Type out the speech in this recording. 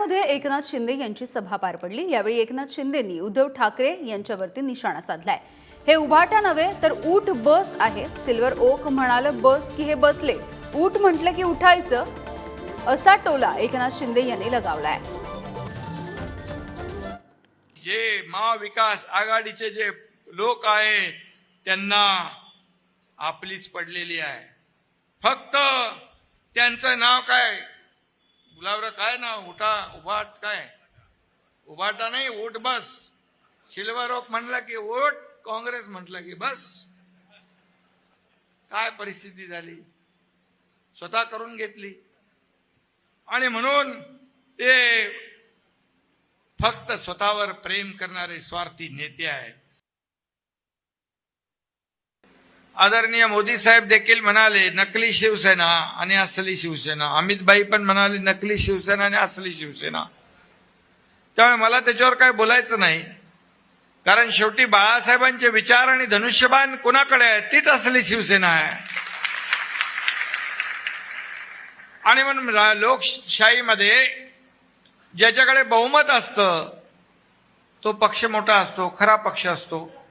ठाण्यामध्ये एकनाथ शिंदे यांची सभा पार पडली. यावेळी एकनाथ शिंदेंनी उद्धव ठाकरे यांच्यावरती निशाणा साधलाय. हे उभाटा नव्हे तर ऊट बस आहे. सिल्वर ओक म्हणाल बस की हे बसले. ऊट म्हटलं की उठायचं. असा टोला एकनाथ शिंदे यांनी लगावलाय. जे महाविकास आघाडीचे जे लोक आहे त्यांना आपलीच पडलेली आहे. फक्त त्यांचं नाव काय? गुलाबराव काय ना उठा उभाट काय? उभाटा नाही ओट बस. शिल्वारोप ओक म्हणला की ओट काँग्रेस म्हटलं की बस. काय परिस्थिती झाली? स्वतः करून घेतली. आणि म्हणून ते फक्त स्वतःवर प्रेम करणारे स्वार्थी नेते आहेत. आदरणीय मोदी साहेब देखील म्हणाले नकली शिवसेना आणि असली शिवसेना. अमितबाई पण म्हणाले नकली शिवसेना आणि असली शिवसेना. त्यामुळे मला त्याच्यावर काय बोलायचं नाही. कारण शेवटी बाळासाहेबांचे विचार आणि धनुष्यबाण कुणाकडे आहे? तीच असली शिवसेना आहे. आणि म्हणून लोकशाहीमध्ये ज्याच्याकडे बहुमत असतं तो पक्ष मोठा असतो खरा पक्ष असतो.